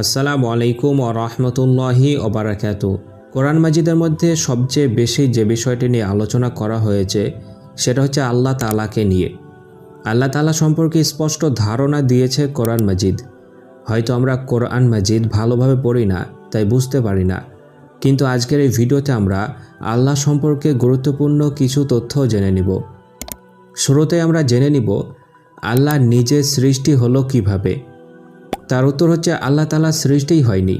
আসসালামু আলাইকুম ও রহমতুল্লাহি ওবারাকাত কোরআন মাজিদের মধ্যে সবচেয়ে বেশি যে বিষয়টি নিয়ে আলোচনা করা হয়েছে, সেটা হচ্ছে আল্লাহ তালাকে নিয়ে। আল্লাহ তালা সম্পর্কে স্পষ্ট ধারণা দিয়েছে কোরআন মাজিদ। হয়তো আমরা কোরআন মাজিদ ভালোভাবে পড়ি না, তাই বুঝতে পারি না। কিন্তু আজকের এই ভিডিওতে আমরা আল্লাহ সম্পর্কে গুরুত্বপূর্ণ কিছু তথ্য জেনে নিব। শুরুতে আমরা জেনে নিব, আল্লাহ নিজের সৃষ্টি হলো কীভাবে। তার উত্তর হচ্ছে আল্লাহ তালা সৃষ্টিই হয়নি।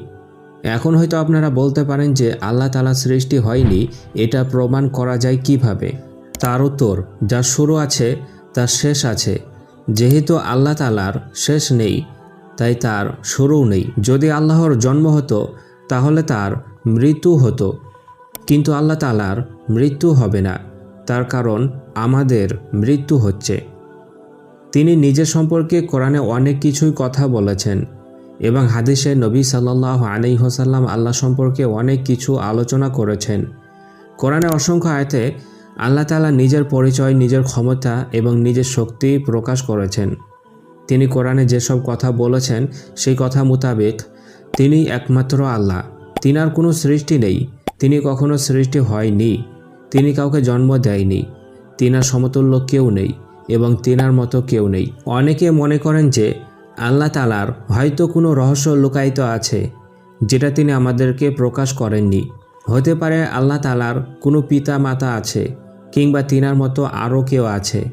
এখন হয়তো আপনারা বলতে পারেন যে আল্লাহ তালা সৃষ্টি হয়নি, এটা প্রমাণ করা যায় কীভাবে? তার উত্তর, যা শুরু আছে, তার শেষ আছে। যেহেতু আল্লাহ তালার শেষ নেই, তাই তার শুরু নেই। যদি আল্লাহর জন্ম হতো, তাহলে তার মৃত্যু হতো। কিন্তু আল্লাহ তালার মৃত্যু হবে না। তার কারণ আমাদের মৃত্যু হচ্ছে। তিনি নিজের সম্পর্কে কোরআনে অনেক কিছুই কথা বলেছেন এবং হাদিসে নবী সাল্লাহ আলাই হোসাল্লাম আল্লাহ সম্পর্কে অনেক কিছু আলোচনা করেছেন। কোরআনে অসংখ্য আয়তে আল্লাহ তালা নিজের পরিচয়, নিজের ক্ষমতা এবং নিজের শক্তি প্রকাশ করেছেন। তিনি কোরআনে যেসব কথা বলেছেন সেই কথা মোতাবেক তিনি একমাত্র আল্লাহ। তিনার কোনো সৃষ্টি নেই। তিনি কখনো সৃষ্টি হয়নি। তিনি কাউকে জন্ম দেয়নি। তিনার সমতুল্য কেউ নেই। এবং তিনার মতো কেউ নেই। অনেকে মনে করেন যে, আল্লাহ তালার হয়তো কোনো রহস্য লুকায়িত আছে, যেটা তিনি আমাদেরকে প্রকাশ করেননি। হতে পারে আল্লাহ তালার কোনো পিতা মাতা আছে, কিংবা তিনার মতো আরও কেউ আছে,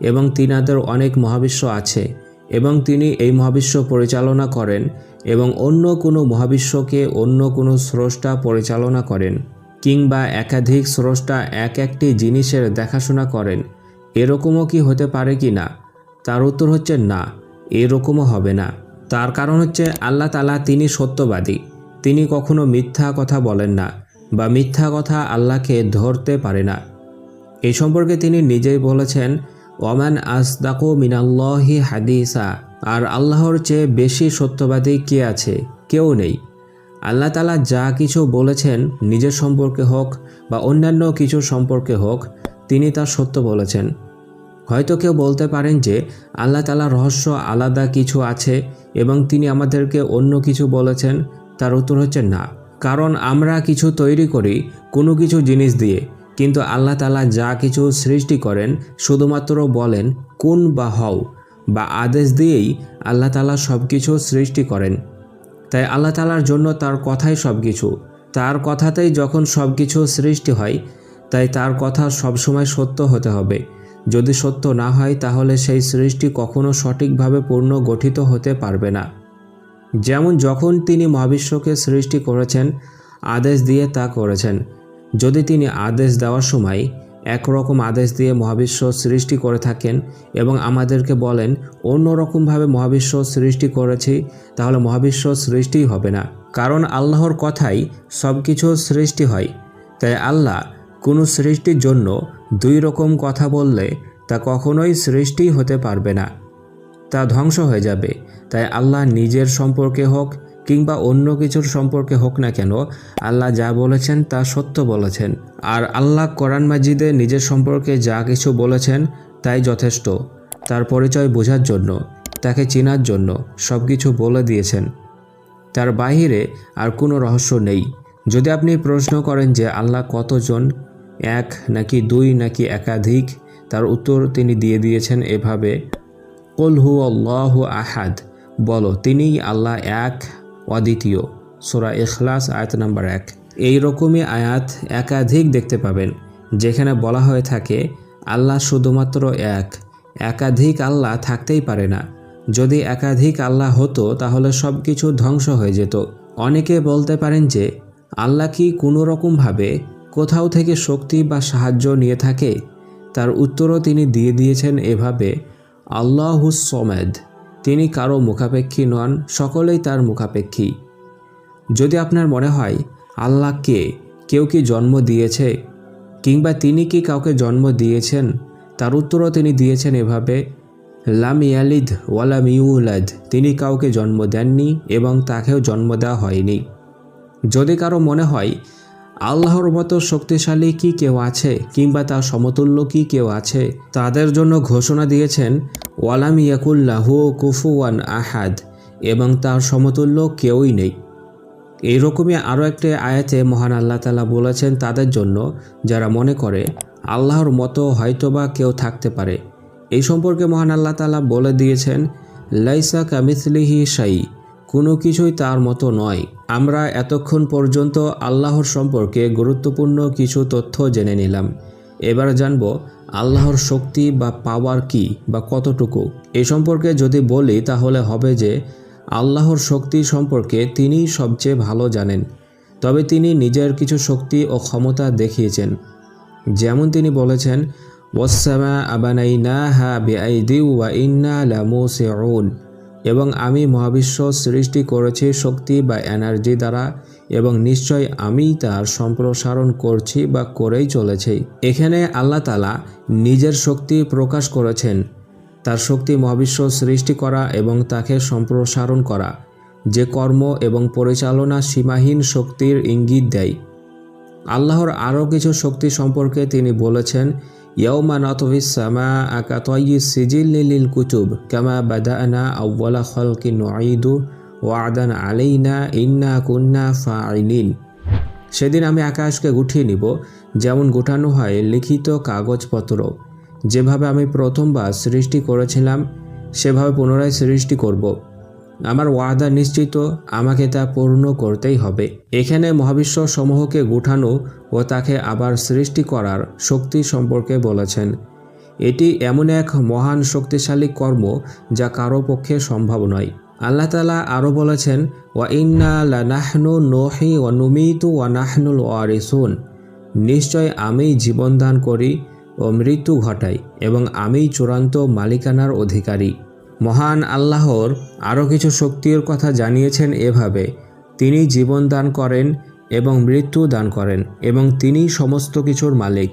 এবং তিনাদের অনেক মহাবিশ্ব আছে, এবং তিনি এই মহাবিশ্ব পরিচালনা করেন, এবং অন্য কোনো মহাবিশ্বকে অন্য কোনো স্রষ্টা পরিচালনা করেন, কিংবা একাধিক স্রষ্টা এক একটি জিনিসের দেখাশোনা করেন। এরকমও কি হতে পারে কি না? তার উত্তর হচ্ছে না, এরকমও হবে না। তার কারণ হচ্ছে আল্লাহ তালা তিনি সত্যবাদী। তিনি কখনো মিথ্যা কথা বলেন না বা মিথ্যা কথা আল্লাহকে ধরতে পারে না। এই সম্পর্কে তিনি নিজেই বলেছেন, ওমান আসদাকু মিনাল্লাহি হাদিসা। আর আল্লাহর চেয়ে বেশি সত্যবাদী কে আছে? কেউ নেই। আল্লাহ তালা যা কিছু বলেছেন নিজের সম্পর্কে হোক বা অন্যান্য কিছু সম্পর্কে হোক তিনি তার সত্য বলেছেন। হয়তো কেউ বলতে পারেন যে, আল্লাহ তালা রহস্য আলাদা কিছু আছে এবং তিনি আমাদেরকে অন্য কিছু বলেছেন, তার উত্তর হচ্ছে না। কারণ আমরা কিছু তৈরি করি, কোনো কিছু জিনিস দিয়ে, কিন্তু আল্লাহ তালা যা কিছু সৃষ্টি করেন, শুধুমাত্র বলেন, কোন বা হও বা আদেশ দিয়েই আল্লাহ তালা সব কিছু সৃষ্টি করেন। তাই আল্লাহ তালার জন্য তার কথাই সব কিছু তার কথাতেই যখন সব কিছু সৃষ্টি হয় তাই তার কথা সবসময় সত্য হতে হবে। যদি সত্য না হয়, তাহলে সেই সৃষ্টি কখনো সঠিকভাবে পূর্ণ গঠিত হতে পারবে না। যেমন যখন তিনি মহাবিশ্বকে সৃষ্টি করেছেন, আদেশ দিয়ে তা করেছেন। যদি তিনি আদেশ দেওয়ার সময় একরকম আদেশ দিয়ে মহাবিশ্ব সৃষ্টি করে থাকেন এবং আমাদেরকে বলেন অন্য অন্যরকমভাবে মহাবিশ্ব সৃষ্টি করেছি, তাহলে মহাবিশ্ব সৃষ্টিই হবে না। কারণ আল্লাহর কথাই সব কিছু সৃষ্টি হয়। তাই আল্লাহ কোনো সৃষ্টির জন্য দুই রকম কথা বললে তা কখনোই সৃষ্টি হতে পারবে না। তা ধ্বংস হয়ে যাবে। তাই আল্লাহ নিজের সম্পর্কে হোক কিংবা অন্য কিছুর সম্পর্কে হোক না কেন, আল্লাহ যা বলেছেন তা সত্য বলেছেন। আর আল্লাহ কোরআন মাজিদে নিজের সম্পর্কে যা কিছু বলেছেন তাই যথেষ্ট। তার পরিচয় বোঝার জন্য, তাকে চেনার জন্য সব কিছু বলে দিয়েছেন। তার বাহিরে আর কোনো রহস্য নেই। যদি আপনি প্রশ্ন করেন যে আল্লাহ কতজন এক নাকি দুই নাকি একাধিক? তার উত্তর তিনি দিয়ে দিয়েছেন এভাবে, কল হু আল্লাহ আহাদ। বলো, তিনিই আল্লাহ এক, অদ্বিতীয়। সোরা এখলাস আয়াত নাম্বার এক। এই রকমই আয়াত একাধিক দেখতে পাবেন, যেখানে বলা হয়ে থাকে, আল্লাহ শুধুমাত্র এক, একাধিক আল্লাহ থাকতেই পারে না। যদি একাধিক আল্লাহ হতো, তাহলে সব কিছু ধ্বংস হয়ে যেত। অনেকে বলতে পারেন যে, আল্লাহ কি কোনো রকমভাবে কোথাও থেকে শক্তি বা সাহায্য নিয়ে থাকে, তার উত্তরও তিনি দিয়ে দিয়েছেন এভাবে আল্লাহুস সমেদ, তিনি কারও মুখাপেক্ষী নন, সকলেই তার মুখাপেক্ষী। যদি আপনার মনে হয়, আল্লাহ কে? কেউ কি জন্ম দিয়েছে? কিংবা তিনি কি কাউকে জন্ম দিয়েছেন? তার উত্তরও তিনি দিয়েছেন এভাবে, লাম ইয়ালিদ ওয়ালাম ইউলাদ, তিনি কাউকে জন্ম দেননি এবং তাকেও জন্ম দেওয়া হয়নি। যদি কারও মনে হয় আল্লাহর মতো শক্তিশালী কি কেউ আছে কিংবা তার সমতুল্য কি কেউ আছে? তাদের জন্য ঘোষণা দিয়েছেন, ওয়ালাম ইয়াকুল্লাহু কুফুয়ান আহাদ এবং তার সমতুল্য কেউই নেই। এইরকমই আরও একটি আয়াতে মহান আল্লাহ তালা বলেছেন তাদের জন্য, যারা মনে করে, আল্লাহর মতো হয়তোবা কেউ থাকতে পারে। এই সম্পর্কে মহান আল্লাহ তালা বলে দিয়েছেন, লাইসা কামিসলিহি সাই কোনো কিছুই তার মতো নয়। আমরা এতক্ষণ পর্যন্ত আল্লাহর সম্পর্কে গুরুত্বপূর্ণ কিছু তথ্য জেনে নিলাম। এবার জানব, আল্লাহর শক্তি বা পাওয়ার কি বা কতটুকু? এ সম্পর্কে যদি বলি, তাহলে হবে যে, আল্লাহর শক্তি সম্পর্কে তিনিই সবচেয়ে ভালো জানেন। তবে তিনি নিজের কিছু শক্তি ও ক্ষমতা দেখিয়েছেন। যেমন তিনি বলেছেন ওয়াসামা আবানাইনা হা ওয়া ইন্না লামুসিউন। এবং আমি মহাবিশ্ব সৃষ্টি করেছি শক্তি বা এনার্জি দ্বারা এবং নিশ্চয় আমি তার সম্প্রসারণ করছি বা করেই চলেছি। এখানে আল্লাহ তালা নিজের শক্তি প্রকাশ করেছেন। তার শক্তি মহাবিশ্ব সৃষ্টি করা এবং তাকে সম্প্রসারণ করা। যে কর্ম এবং পরিচালনা সীমাহীন শক্তির ইঙ্গিত দেয়। আল্লাহর আরও কিছু শক্তি সম্পর্কে তিনি বলেছেন ওয়াদান ইন্না সেদিন আমি আকাশকে গুঠিয়ে নিব, যেমন গুটানো হয় লিখিত কাগজপত্র। যেভাবে আমি প্রথমবার সৃষ্টি করেছিলাম, সেভাবে পুনরায় সৃষ্টি করব। আমার ওয়াদা নিশ্চিত, আমাকে তা পূর্ণ করতেই হবে। এখানে মহাবিশ্ব সমূহকে গুঠানো ও তাকে আবার সৃষ্টি করার শক্তি সম্পর্কে বলেছেন। এটি এমন এক মহান শক্তিশালী কর্ম যা কারও পক্ষে সম্ভব নয়। আল্লাহ তালা আরও বলেছেন, ওয়া ইন্না লানাহনু নোহি ও নুমিতু ওয়া নাহনুল ওয়ারিসুন। নিশ্চয় আমিই জীবনদান করি ও মৃত্যু ঘটাই এবং আমিই চূড়ান্ত মালিকানার অধিকারী। মহান আল্লাহর আরও কিছু শক্তির কথা জানিয়েছেন এভাবে। তিনি জীবন দান করেন এবং মৃত্যু দান করেন এবং তিনি সমস্ত কিছুর মালিক।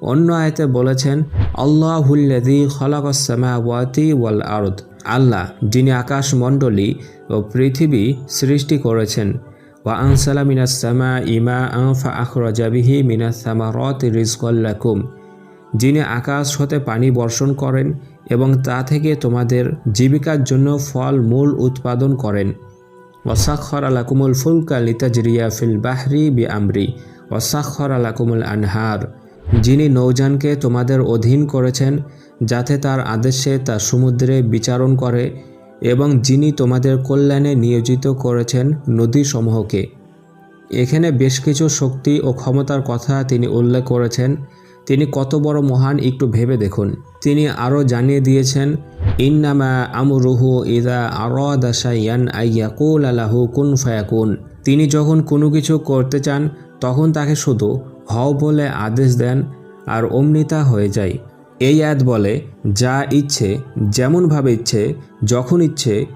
অন্য আয়তে বলেছেন আল্লাহুল্লাদি খলাকসামাওয়াতি ওয়াল আরদ। আল্লাহ, যিনি আকাশমণ্ডলী ও পৃথিবী সৃষ্টি করেছেন। ওয়া আনসালা মিনাসামা ইমা আফা আখরাজাবিহি মিনাসামারত রিজকল্লাকুম যিনি আকাশ হতে পানি বর্ষণ করেন এবং তা থেকে তোমাদের জীবিকার জন্য ফল, মূল উৎপাদন করেন। ওয়াসাক্ষর আলাকুমুল ফুলকা লিতাজরিয়া ফিল বাহরি বি আমরি ওয়াসাক্ষর আলাকুমুল আনহার। যিনি নৌযানকে তোমাদের অধীন করেছেন, যাতে তার আদেশে তা সমুদ্রে বিচারণ করে এবং যিনি তোমাদের কল্যাণে নিয়োজিত করেছেন নদীসমূহকে। এখানে বেশ কিছু শক্তি ও ক্ষমতার কথা তিনি উল্লেখ করেছেন। তিনি কত বড় মহান একটু ভেবে দেখুন। তিনি আরও জানিয়ে দিয়েছেন, ইন্নামা আমরুহু ইদা আরাদাশাইয়ান আইয়াকুল আলাহু কুন ফায়াকুন। তিনি যখন কোনো কিছু করতে চান, তখন তাকে শুধু হও বলে আদেশ দেন আর অমনিতা হয়ে যায়। এই আয়াত বলে, যা ইচ্ছে, যেমনভাবে ইচ্ছে, যখন ইচ্ছে,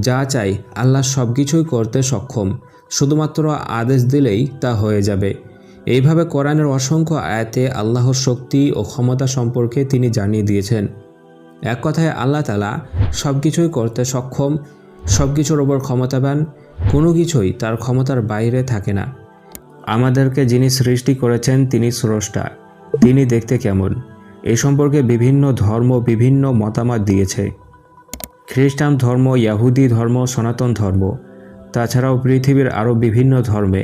যা চাই, আল্লাহ সব কিছুই করতে সক্ষম। শুধুমাত্র আদেশ দিলেই তা হয়ে যাবে। এইভাবে কোরআনের অসংখ্য আয়াতে আল্লাহর শক্তি ও ক্ষমতা সম্পর্কে তিনি জানিয়ে দিয়েছেন। এক কথায় আল্লাহ তালা সব কিছুই করতে সক্ষম সব কিছুর ওপর ক্ষমতাবান, কোনো কিছুই তার ক্ষমতার বাইরে থাকে না। আমাদেরকে যিনি সৃষ্টি করেছেন তিনি স্রষ্টা, তিনি দেখতে কেমন? এই সম্পর্কে বিভিন্ন ধর্ম বিভিন্ন মতামত দিয়েছে। খ্রিস্টান ধর্ম, ইয়াহুদি ধর্ম, সনাতন ধর্ম, তাছাড়াও পৃথিবীর আরও বিভিন্ন ধর্মে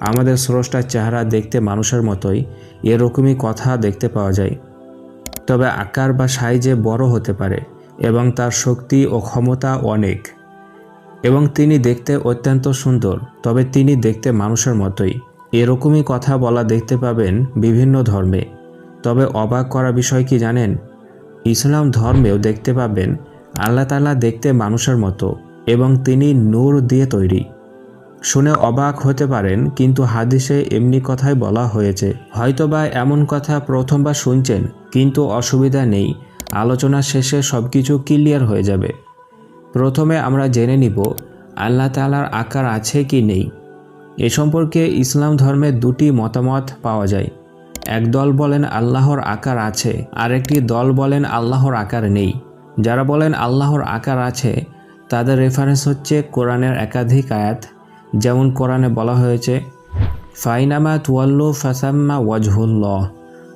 আমাদের স্রষ্টার চেহারা দেখতে মানুষের মতোই, এরকমই কথা দেখতে পাওয়া যায়। তবে আকার বা সাইজে বড় হতে পারে এবং তার শক্তি ও ক্ষমতা অনেক। এবং তিনি দেখতে অত্যন্ত সুন্দর, তবে তিনি দেখতে মানুষের মতোই। এরকমই কথা বলা দেখতে পাবেন বিভিন্ন ধর্মে। তবে অবাক করা বিষয় কি জানেন? ইসলাম ধর্মেও দেখতে পাবেন, আল্লাহ তালা দেখতে মানুষের মতো এবং তিনি নূর দিয়ে তৈরি। শুনে অবাক হতে পারেন, কিন্তু হাদিসে এমনি কথাই বলা হয়েছে। হয়তোবা এমন কথা প্রথমবার শুনছেন, কিন্তু অসুবিধা নেই। আলোচনা শেষে সব কিছু ক্লিয়ার হয়ে যাবে। প্রথমে আমরা জেনে নিব, আল্লাহ তালার আকার আছে কি নেই। এ সম্পর্কে ইসলাম ধর্মে দুটি মতামত পাওয়া যায়। এক দল বলেন আল্লাহর আকার আছে, আরেকটি দল বলেন আল্লাহর আকার নেই। যারা বলেন আল্লাহর আকার আছে, তাদের রেফারেন্স হচ্ছে কোরআনের একাধিক আয়াত যেমন কোরআনে বলা হয়েছে, ফাইনামা তুয়াল্লু ফাসাম্মা ওয়াজহুল্লাহ,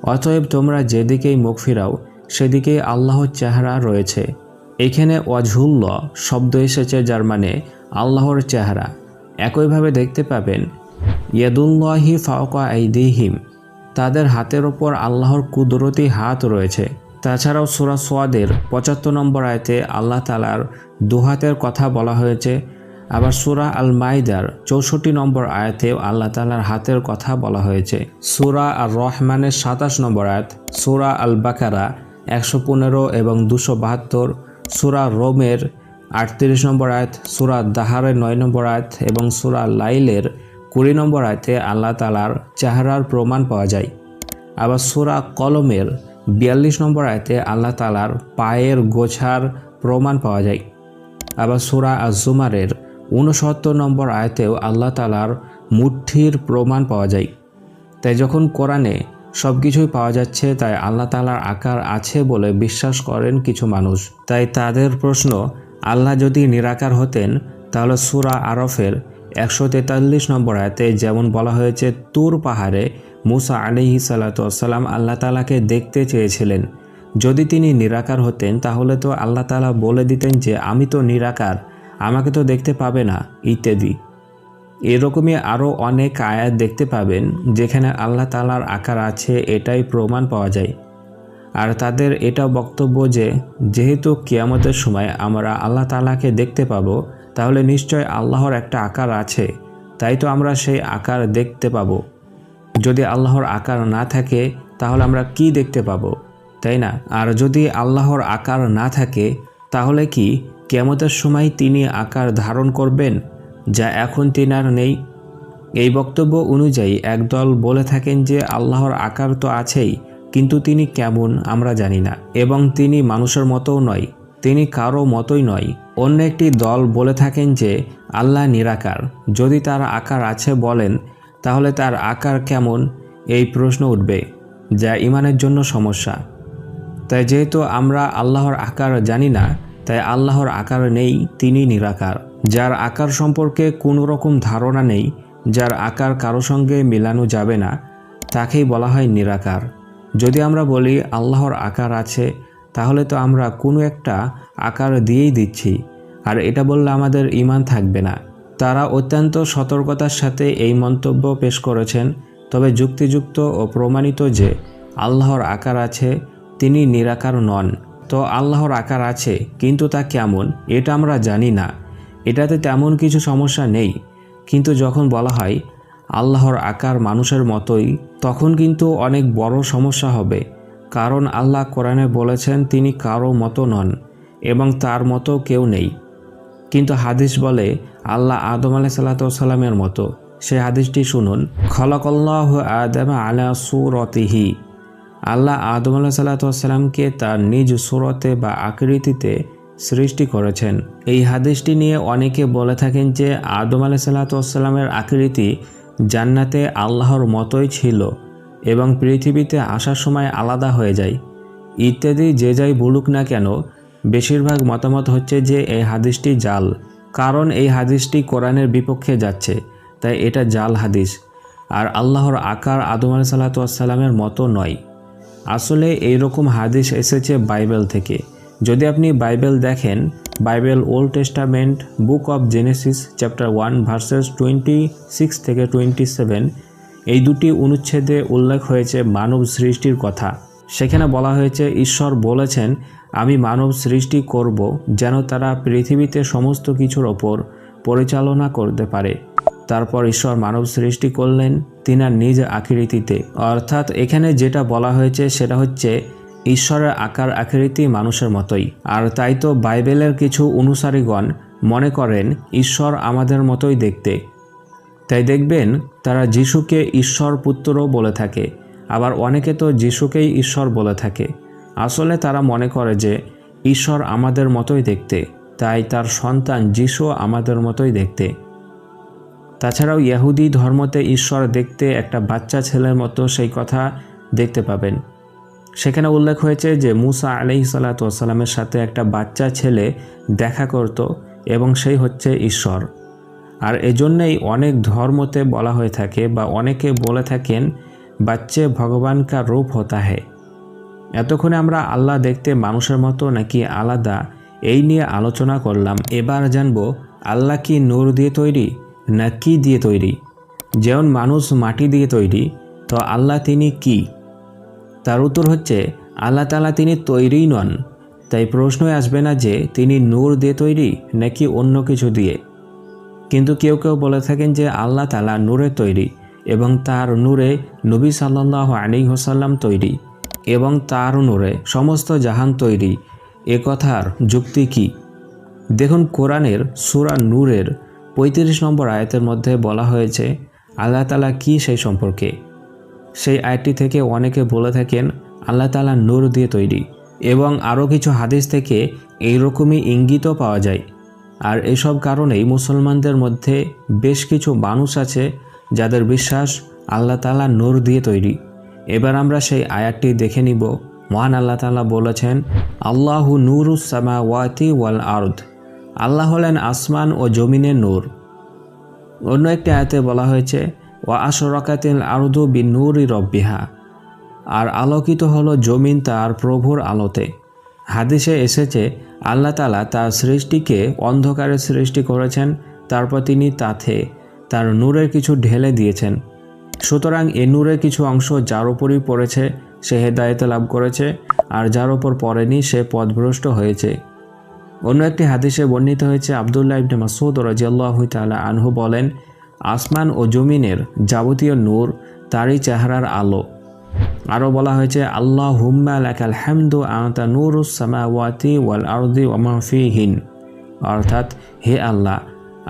অতএব তোমরা যেদিকেই মুখ ফিরাও, সেদিকেই আল্লাহর চেহারা রয়েছে। এখানে ওয়াজহুল্ল শব্দ এসেছে যার মানে আল্লাহর চেহারা। একইভাবে দেখতে পাবেন, ইয়াদুল্লাহি ফাওকা আইদিহিম, তাদের হাতের ওপর আল্লাহর কুদরতি হাত রয়েছে। তাছাড়াও সুরা সোয়াদের পঁচাত্তর নম্বর আয়তে আল্লাহ তালার দুহাতের কথা বলা হয়েছে আবার সুরা আল মাইদার চৌষট্টি নম্বর আয়াতেও আল্লাহ তালার হাতের কথা বলা হয়েছে। সুরা আর রহমানের সাতাশ নম্বর আয়াত, সুরা আল বাকারা একশো পনেরো এবং দুশো বাহাত্তর, সুরা রোমের আটত্রিশ নম্বর আয়াত, সুরা দাহারের নয় নম্বর আয়াত এবং সুরা লাইলের কুড়ি নম্বর আয়তে আল্লাহ তালার চেহারার প্রমাণ পাওয়া যায়। আবার সুরা কলমের বিয়াল্লিশ নম্বর আয়তে আল্লাহ তালার পায়ের গোছার প্রমাণ পাওয়া যায়। আবার সুরা আজুমারের উনসত্তর নম্বর আয়তেও আল্লাহ তালার মুঠির প্রমাণ পাওয়া যায়। তাই যখন কোরআনে সব কিছুই পাওয়া যাচ্ছে, তাই আল্লাহ তালার আকার আছে বলে বিশ্বাস করেন কিছু মানুষ। তাই তাদের প্রশ্ন, আল্লাহ যদি নিরাকার হতেন, তাহলে সুরা আরফের একশো তেতাল্লিশ নম্বর আয়তে যেমন বলা হয়েছে, তুর পাহাড়ে মুসা আলিহি সাল্লাতাম আল্লাহ তালাকে দেখতে চেয়েছিলেন। যদি তিনি নিরাকার হতেন, তাহলে তো আল্লাহ তালা বলে দিতেন যে, আমি তো নিরাকার। আমাকে তো দেখতে পাবে না, ইত্যাদি। এরকমই আরও অনেক আয়াত দেখতে পাবেন, যেখানে আল্লাহ তালার আকার আছে, এটাই প্রমাণ পাওয়া যায়। আর তাদের এটা বক্তব্য যে, যেহেতু কিয়ামতের সময় আমরা আল্লাহ তালাকে দেখতে পাবো, তাহলে নিশ্চয় আল্লাহর একটা আকার আছে, তাই তো আমরা সেই আকার দেখতে পাবো। যদি আল্লাহর আকার না থাকে, তাহলে আমরা কি দেখতে পাবো, তাই না? আর যদি আল্লাহর আকার না থাকে, তাহলে কি? কেমতের সময় তিনি আকার ধারণ করবেন, যা এখন তিনার নেই। এই বক্তব্য অনুযায়ী একদল বলে থাকেন যে, আল্লাহর আকার তো আছেই, কিন্তু তিনি কেমন আমরা জানি না, এবং তিনি মানুষের মতোও নয়, তিনি কারও মতোই নয়। অন্য একটি দল বলে থাকেন যে, আল্লাহ নিরাকার। যদি তার আকার আছে বলেন, তাহলে তার আকার কেমন? এই প্রশ্ন উঠবে, যা ইমানের জন্য সমস্যা। তাই যেহেতু আমরা আল্লাহর আকার জানি না তাই আল্লাহর আকার নেই, তিনি নিরাকার। যার আকার সম্পর্কে কোনো রকম ধারণা নেই, যার আকার কারও সঙ্গে মেলানো যাবে না, তাকেই বলা হয় নিরাকার। যদি আমরা বলি আল্লাহর আকার আছে, তাহলে তো আমরা কোনো একটা আকার দিয়েই দিচ্ছি, আর এটা বললে আমাদের ইমান থাকবে না। তারা অত্যন্ত সতর্কতার সাথে এই মন্তব্য পেশ করেছেন, তবে যুক্তিযুক্ত ও প্রমাণিত যে আল্লাহর আকার আছে, তিনি নিরাকার নন। তো আল্লাহর আকার আছে, কিন্তু তা কেমন, এটা আমরা জানি না। এটাতে তেমন কিছু সমস্যা নেই। কিন্তু যখন বলা হয়, আল্লাহর আকার মানুষের মতোই, তখন কিন্তু অনেক বড় সমস্যা হবে। কারণ আল্লাহ কোরআনে বলেছেন, তিনি কারও মতো নন, এবং তার মতো কেউ নেই। কিন্তু হাদিস বলে, আল্লাহ আদম আলাহ সাল্লাতামের মতো। সে হাদিসটি শুনুন, খলকল্লাহ আদম আলা সুরতিহি। আল্লাহ আদম আল্লাহ সাল্লাতামকে তার নিজ সুরতে বা আকৃতিতে সৃষ্টি করেছেন। এই হাদিসটি নিয়ে অনেকে বলে থাকেন যে আদম আলাহ সাল্লাতামের আকৃতি জান্নাতে আল্লাহর মতোই ছিল এবং পৃথিবীতে আসার সময় আলাদা হয়ে যায়। ইত্যাদি যে যাই বলুক না কেন, বেশিরভাগ মতামত হচ্ছে যে এই হাদিসটি জাল, কারণ এই হাদিসটি কোরআনের বিপক্ষে যাচ্ছে, তাই এটা জাল হাদিস। আর আল্লাহর আকার আদম আলি সাল্লাতামের মতো নয়। আসলে এই রকম হাদিস এসেছে বাইবেল থেকে। যদি আপনি বাইবেল দেখেন, Bible old testament, book of Genesis, chapter one, verses twenty six থেকে টোয়েন্টি সেভেন, এই দুটি অনুচ্ছেদে উল্লেখ হয়েছে মানব সৃষ্টির কথা। সেখানে বলা হয়েছে, ঈশ্বর বলেছেন, আমি মানব সৃষ্টি করব যেন তারা পৃথিবীতে সমস্ত কিছুর ওপর পরিচালনা করতে পারে। তারপর ঈশ্বর মানব সৃষ্টি করলেন তিনার নিজ আকৃতিতে। অর্থাৎ এখানে যেটা বলা হয়েছে সেটা হচ্ছে ঈশ্বরের আকার আকৃতি মানুষের মতোই। আর তাই তো বাইবেলের কিছু অনুসারীগণ মনে করেন ঈশ্বর আমাদের মতোই দেখতে। তাই দেখবেন, তারা যিশুকে ঈশ্বর পুত্রও বলে থাকে, আবার অনেকে তো যিশুকেই ঈশ্বর বলে থাকে। আসলে তারা মনে করে যে ঈশ্বর আমাদের মতোই দেখতে, তাই তার সন্তান যিশু আমাদের মতোই দেখতে। তাছাড়াও ইয়াহুদি ধর্মতে ঈশ্বর দেখতে একটা বাচ্চা ছেলের মতো সেই কথা দেখতে পাবেন। সেখানে উল্লেখ হয়েছে যে মুসা আলি সাল্লাতামের সাথে একটা বাচ্চা ছেলে দেখা করত এবং সেই হচ্ছে ঈশ্বর। আর এজন্যই অনেক ধর্মতে বলা হয়ে থাকে বা অনেকে বলে থাকেন, বাচ্চে ভগবান কা রূপ হতা হে। এতক্ষণে আমরা আল্লাহ দেখতে মানুষের মতো নাকি আলাদা? এই নিয়ে আলোচনা করলাম। এবার জানব, আল্লাহ কি নূর দিয়ে তৈরি? না কি দিয়ে তৈরি? যেমন মানুষ মাটি দিয়ে তৈরি, তো আল্লাহ তিনি কি? তার উত্তর হচ্ছে, আল্লাহ তালা তিনি তৈরিই নন। তাই প্রশ্নই আসবে না যে তিনি নূর দিয়ে তৈরি নাকি অন্য কিছু দিয়ে। কিন্তু কেউ কেউ বলে থাকেন যে আল্লাহ তালা নূরে তৈরি এবং তার নূরে নবী সাল্লাহ আলী হোসাল্লাম তৈরি এবং তার নূরে সমস্ত জাহান তৈরি। এ কথার যুক্তি কি? দেখুন কোরআনের সুরা নূরের পঁয়ত্রিশ নম্বর আয়াতের মধ্যে বলা হয়েছে, আল্লাহ তালা কি সেই সম্পর্কে? সেই আয়াতটি থেকে অনেকে বলে থাকেন, আল্লাহ তালা নূর দিয়ে তৈরি এবং আরও কিছু হাদিস থেকে এইরকমই ইঙ্গিতও পাওয়া যায়। আর এসব কারণেই মুসলমানদের মধ্যে বেশ কিছু মানুষ আছে যাদের বিশ্বাস আল্লাহ তালা নূর দিয়ে তৈরি। এবার আমরা সেই আয়াতটি দেখে নিব। মহান আল্লাহ তালা বলেছেন, আল্লাহু নুরুসামা ওয়াতি ওয়াল আর্দ। আল্লাহ হলেন আসমান ও জমিনের নূর। অন্য একটি আয়াতে বলা হয়েছে ও আশরকাতিল আরদু বি নূরি রব্বিহা আর আলোকিত হলো জমিন তার প্রভুর আলোতে। হাদিসে এসেছে, আল্লাহ তালা তার সৃষ্টিকে অন্ধকারে সৃষ্টি করেছেন, তারপর তিনি তাতে তার নূরের কিছু ঢেলে দিয়েছেন। সুতরাং এ নূরের কিছু অংশ যার উপরই পড়েছে, সে হেদায়তে লাভ করেছে, আর যার ওপর পড়েনি সে পথভ্রষ্ট হয়েছে। অন্য একটি হাদিসে বর্ণিত হয়েছে, আবদুল্লাহ ইবনে মাসুদ রাজিয়াল্লাহ তালা আনহু বলেন, আসমান ও জমিনের যাবতীয় নূর তারই চেহারার আলো। আরও বলা হয়েছে আল্লাহ হুম্মা লাকাল হামদু আতা নূরুস সামাওয়াতি ওয়াল আরদি ওয়ামাফিহিন অর্থাৎ, হে আল্লাহ,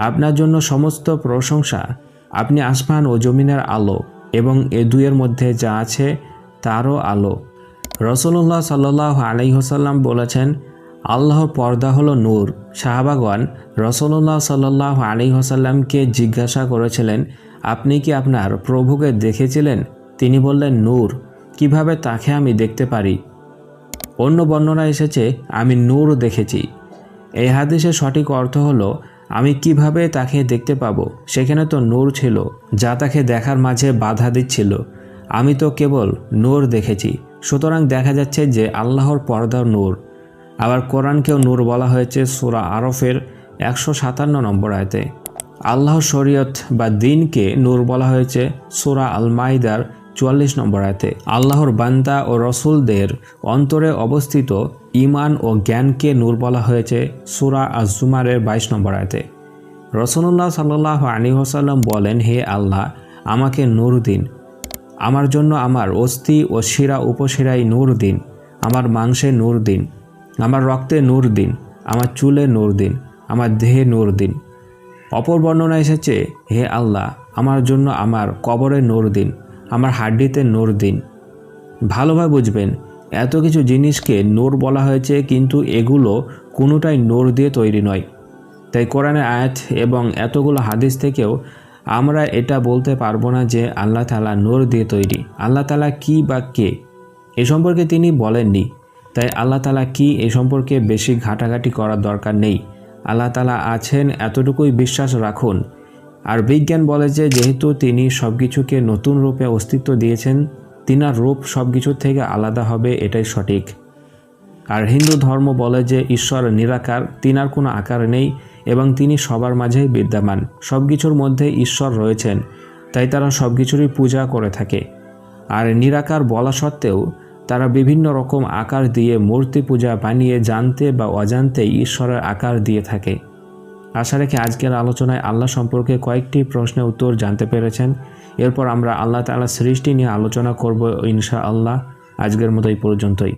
আপনার জন্য সমস্ত প্রশংসা, আপনি আসমান ও জমিনের আলো এবং এ দুয়ের মধ্যে যা আছে তারও আলো। রসুল্লাহ সাল্লাহ আলাইহসাল্লাম বলেছেন আল্লাহর পর্দা হলো নূর। শাহবাগওয়ান রসল্লাহ সাল্লাহ আলিহসাল্লামকে জিজ্ঞাসা করেছিলেন, আপনি কি আপনার প্রভুকে দেখেছিলেন? তিনি বললেন, নূর। কীভাবে তাকে আমি দেখতে পারি? অন্য বর্ণনা এসেছে, আমি নূর দেখেছি। এই হাদিসের সঠিক অর্থ হলো, আমি কীভাবে তাকে দেখতে পাব? সেখানে তো নূর ছিল, যা তাকে দেখার মাঝে বাধা দিচ্ছিল। আমি তো কেবল নূর দেখেছি। সুতরাং দেখা যাচ্ছে যে আল্লাহর পর্দার নূর। আবার কোরআনকেও নূর বলা হয়েছে সুরা আরফের একশো সাতান্ন নম্বর আয়তে। আল্লাহ শরীয়ত বা দিনকে নূর বলা হয়েছে সুরা আল মাইদার চুয়াল্লিশ নম্বর আয়তে। আল্লাহর বান্দা ও রসুলদের অন্তরে অবস্থিত ইমান ও জ্ঞানকে নূর বলা হয়েছে সুরা আজুমারের বাইশ নম্বর আয়তে। রসুল্লাহ সাল্লাহ আলী হোসাল্লাম বলেন, হে আল্লাহ, আমাকে নূর দিন। আমার জন্য আমার অস্থি ও শিরা উপশিরায় নূর দিন। আমার মাংসে নূর দিন। আমার রক্তে নূর দিন, আমার চুলে নূর দিন, আমার দেহে নূর দিন। অপর বর্ণনা এসেছে, হে আল্লাহ, আমার জন্য আমার কবরে নূর দিন, আমার হাড্ডিতে নূর দিন। ভালোভাবে বুঝবেন, এত কিছু জিনিসকে নূর বলা হয়েছে, কিন্তু এগুলো কোনোটাই নূর দিয়ে তৈরি নয়। তাই কোরআনের আয়াত এবং এতগুলো হাদিস থেকেও আমরা এটা বলতে পারব না যে আল্লাহ তালা নূর দিয়ে তৈরি। আল্লাহ তালা কি বা কে? এ সম্পর্কে তিনি বলেননি। তাই আল্লাহ তালা কি এ সম্পর্কে বেশি ঘাটাঘাটি করার দরকার নেই। আল্লাহ তালা আছেন, এতটুকুই বিশ্বাস রাখুন। আর বিজ্ঞান বলে যে, যেহেতু তিনি সব কিছুকে নতুন রূপে অস্তিত্ব দিয়েছেন, তিনার রূপ সব কিছুর থেকে আলাদা হবে, এটাই সঠিক। আর হিন্দু ধর্ম বলে যে, ঈশ্বর নিরাকার, তিনার কোনো আকার নেই, এবং তিনি সবার মাঝেই বিদ্যমান। সব কিছুর মধ্যে ঈশ্বর রয়েছেন, তাই তারা সব কিছুরই পূজা করে থাকে। আর নিরাকার বলা সত্ত্বেও তারা বিভিন্ন রকম আকার দিয়ে মূর্তি পূজা বানিয়ে জানতে বা অজান্তে ঈশ্বরের আকার দিয়ে থাকে। আশা রেখে আজকের আলোচনায় আল্লাহ সম্পর্কে কয়েকটি প্রশ্নের উত্তর জানতে পেরেছেন। এরপর আমরা আল্লাহ তালা সৃষ্টি নিয়ে আলোচনা করব ইনশা আল্লাহ আজকের মতো এই পর্যন্তই।